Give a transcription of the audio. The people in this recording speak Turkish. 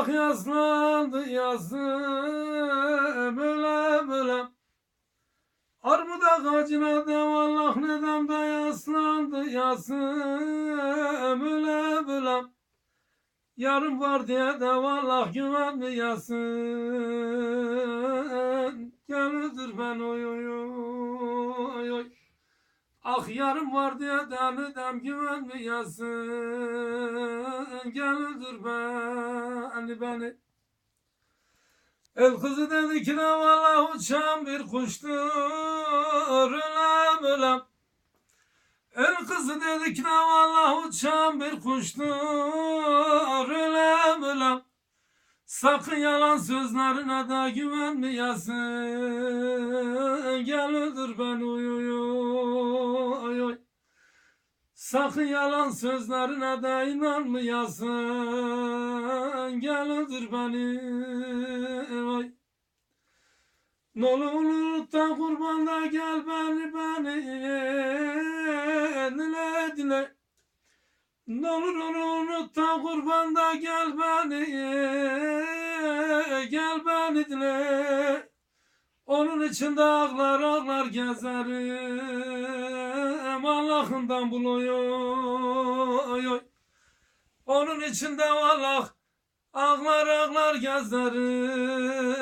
Allah yaslandı yazdı böyle böyle Armuda ağacına da Allah neden de yaslandı yazdı böyle böyle Yarın var diye de vallah güvenmeyesin Gelidir ben oy oy oy oy. Ah yarın var diye de neden güvenmeyesin Gelidir beni beni El kızı dedi ki de vallah uçan bir kuştur ölem ölem. El kızı dedi ki de vallah uçan bir kuştur ölem ölem. Sakın yalan sözlerine de güvenmeyesin. Gel öldür beni oy oy oy oy Sakın yalan sözlerine de inanmayasın. Gel öldür beni oy Ne olur da kurban da gel beni beni Dile dile Ne olur unut kurban da gel beni Gel beni dile Onun içinde ağlar ağlar gezerim Allah'ından buluyor Onun içinde Allah ağlar ağlar gezerim